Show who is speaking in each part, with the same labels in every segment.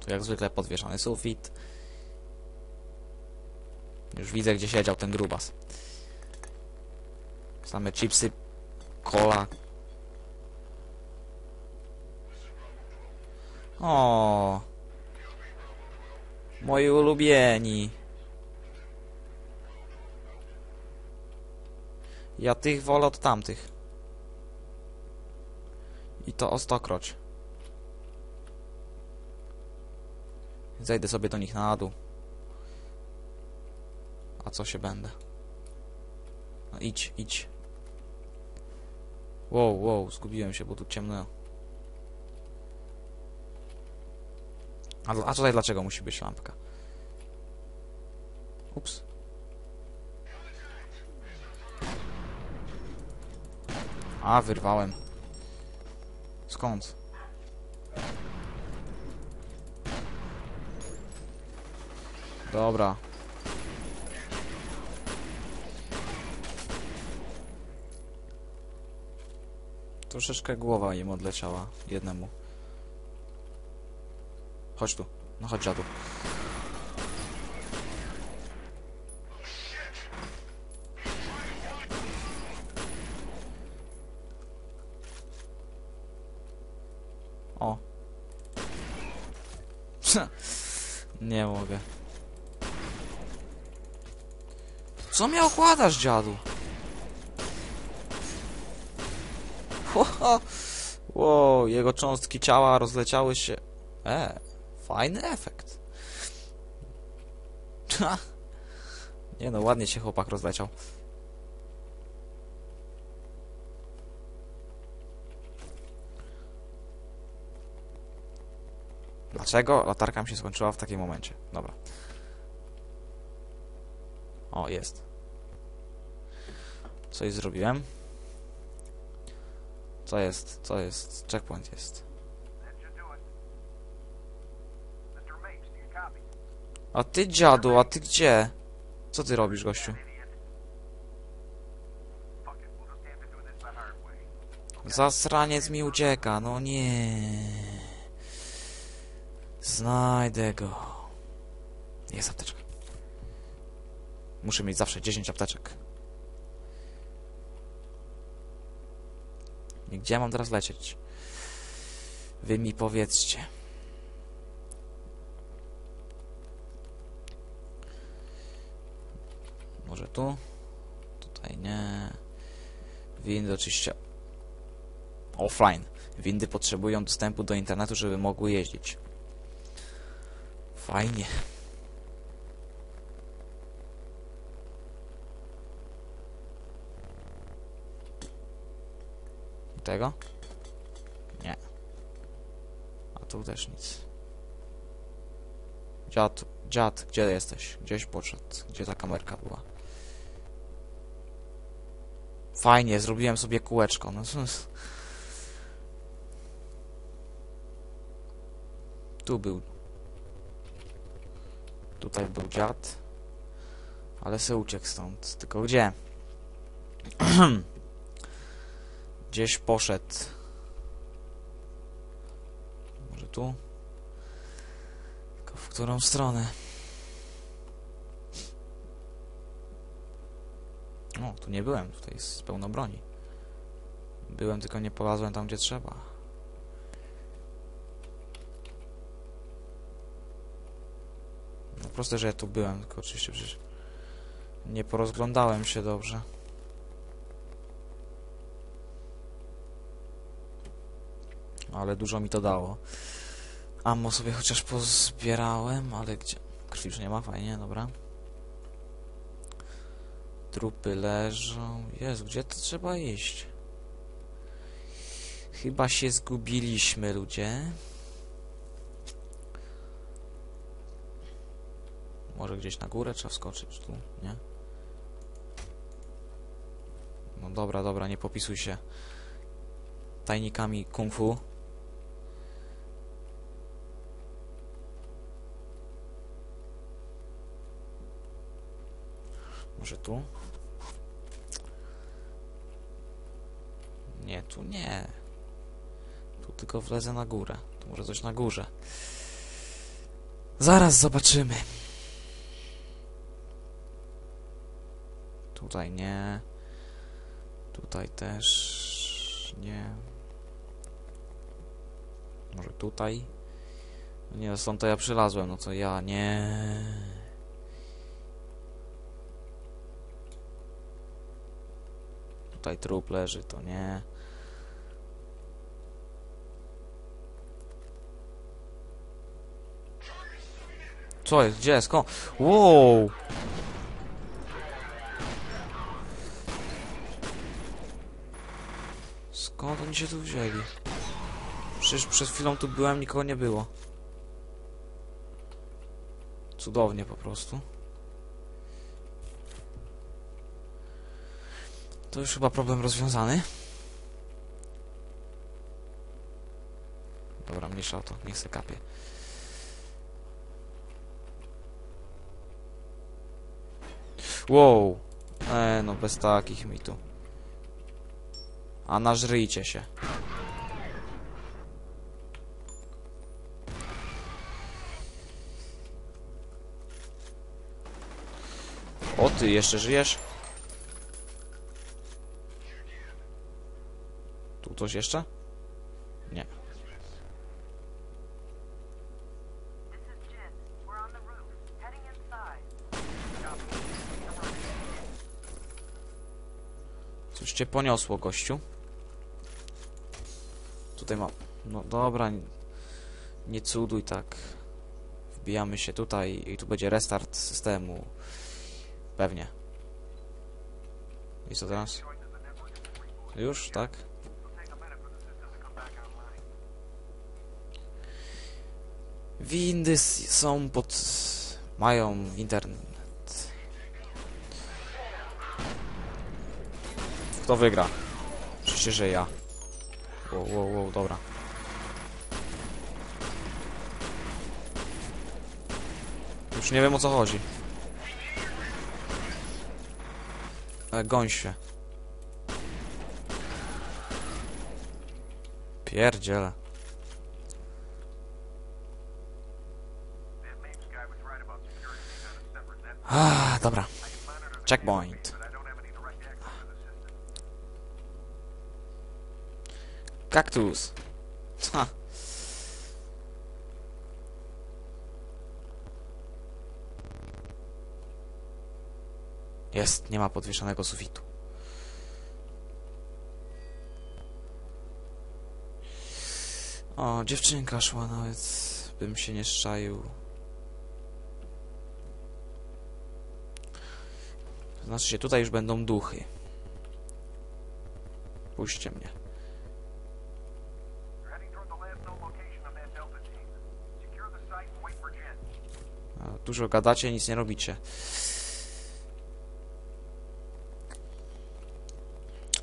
Speaker 1: Tu jak zwykle podwieszany sufit. Już widzę, gdzie siedział ten grubas. Same chipsy, cola. O, moi ulubieni. Ja tych wolę od tamtych. I to o stokroć. Zejdę sobie do nich na dół. A co się będę? No idź, idź. Wow, wow, zgubiłem się, bo tu ciemno. A, a tutaj dlaczego musi być lampka? Ups. A, wyrwałem. Skąd? Dobra. Troszeczkę głowa im odleciała jednemu. Chodź tu. No chodź dziadu. O. Nie mogę. Co mnie okładasz, dziadu? Wow, jego cząstki ciała rozleciały się. E, fajny efekt. Nie no, ładnie się chłopak rozleciał. Dlaczego latarka mi się skończyła w takim momencie? Dobra. O, jest. Coś zrobiłem. Co jest? Co jest? Checkpoint jest. A ty dziadu, a ty gdzie? Co ty robisz, gościu? Zasraniec mi ucieka, no nie. Znajdę go. Jest apteczka. Muszę mieć zawsze 10 apteczek. Gdzie mam teraz lecieć? Wy mi powiedzcie. Może tu? Tutaj nie. Windy oczywiście offline. Windy potrzebują dostępu do internetu, żeby mogły jeździć. Fajnie. Tego? Nie. A tu też nic. Dziad, dziad, gdzie jesteś? Gdzieś podszedł. Gdzie ta kamerka była? Fajnie, zrobiłem sobie kółeczko. No, Tu był. Tutaj był dziad. Ale se uciekł stąd. Tylko gdzie? Gdzieś poszedł. Może tu? Tylko w którą stronę? O, tu nie byłem. Tutaj jest pełno broni. Byłem, tylko nie polazłem tam, gdzie trzeba. No proste, że ja tu byłem, tylko oczywiście przecież nie porozglądałem się dobrze. Ale dużo mi to dało. Ammo sobie chociaż pozbierałem, ale gdzie... Krwi już nie ma, fajnie, dobra. Trupy leżą. Jezu, gdzie to trzeba iść? Chyba się zgubiliśmy, ludzie. Może gdzieś na górę trzeba wskoczyć tu, nie? No dobra, dobra, nie popisuj się tajnikami kung fu. Może tu? Nie, tu nie. Tu tylko wlezę na górę. Tu może coś na górze. Zaraz zobaczymy. Tutaj nie. Tutaj też nie. Może tutaj? No Nie, stąd to ja przylazłem, no to ja nie. Tutaj trup leży, to nie. Co jest? Gdzie? Skąd? Wow! Skąd oni się tu wzięli? Przecież przed chwilą tu byłem, nikogo nie było. Cudownie po prostu. To już chyba problem rozwiązany. Dobra, mniejsza o to, niech se kapie. Wow! E, no bez takich mi tu. A nażryjcie się. O ty, jeszcze żyjesz? Coś jeszcze? Nie. Coś cię poniosło, gościu. Tutaj mam... No dobra, nie, nie cuduj tak. Wbijamy się tutaj i tu będzie restart systemu. Pewnie. I co teraz? Już, tak? Windy są pod... mają internet. Kto wygra? Oczywiście, że ja. Wow, wow, wow, dobra. Już nie wiem o co chodzi. Ale goń się. Pierdziele.
Speaker 2: To the system.
Speaker 1: Kaktus. Ha. Jest, nie ma podwieszanego sufitu. O, dziewczynka szła nawet, bym się nie szczaił. Znaczy się, tutaj już będą duchy. Puśćcie mnie. Dużo gadacie, nic nie robicie.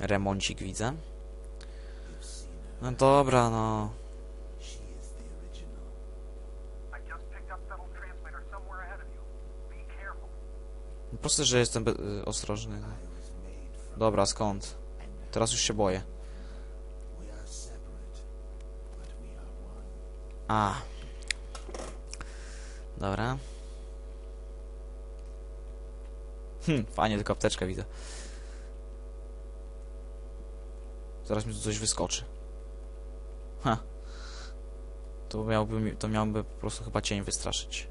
Speaker 1: Remoncik widzę. No dobra, no. Po prostu, że jestem y, ostrożny. no. Dobra, skąd? Teraz już się boję. A. Dobra. Hm, fajnie, tylko apteczkę widzę. Zaraz mi tu coś wyskoczy. Ha. To miałby, mi- to miałby po prostu chyba cień wystraszyć.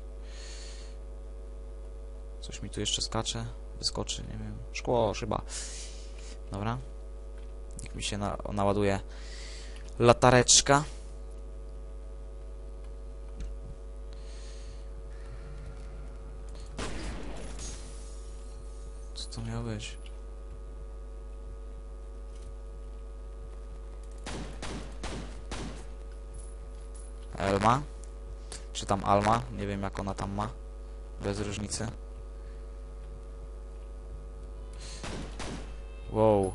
Speaker 1: Coś mi tu jeszcze skacze, wyskoczy, nie wiem. Szkło, szyba. Dobra. Niech mi się na, naładuje latareczka. Co to miało być? Elma? Czy tam Alma? Nie wiem jak ona tam ma. Bez różnicy. Wow.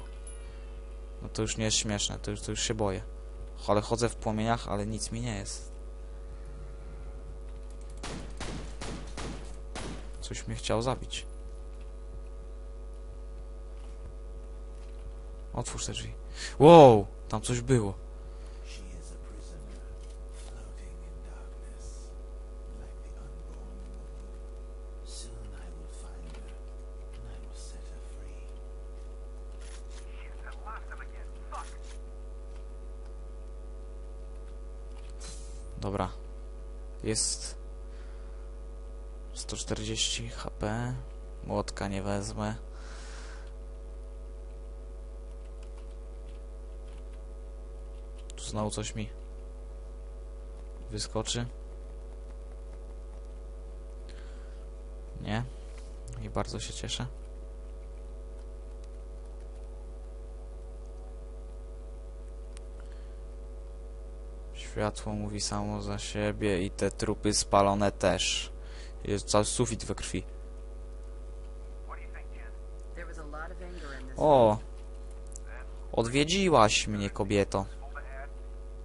Speaker 1: No to już nie jest śmieszne, to już, to już się boję. Ale chodzę w płomieniach, ale nic mi nie jest. Coś mnie chciał zabić. Otwórz te drzwi. Wow! Tam coś było. Jest 140 HP. Młotka nie wezmę. Tu znowu coś mi wyskoczy. Nie. I bardzo się cieszę. Światło mówi samo za siebie i te trupy spalone też. Jest cały sufit we krwi. O! Odwiedziłaś mnie, kobieto.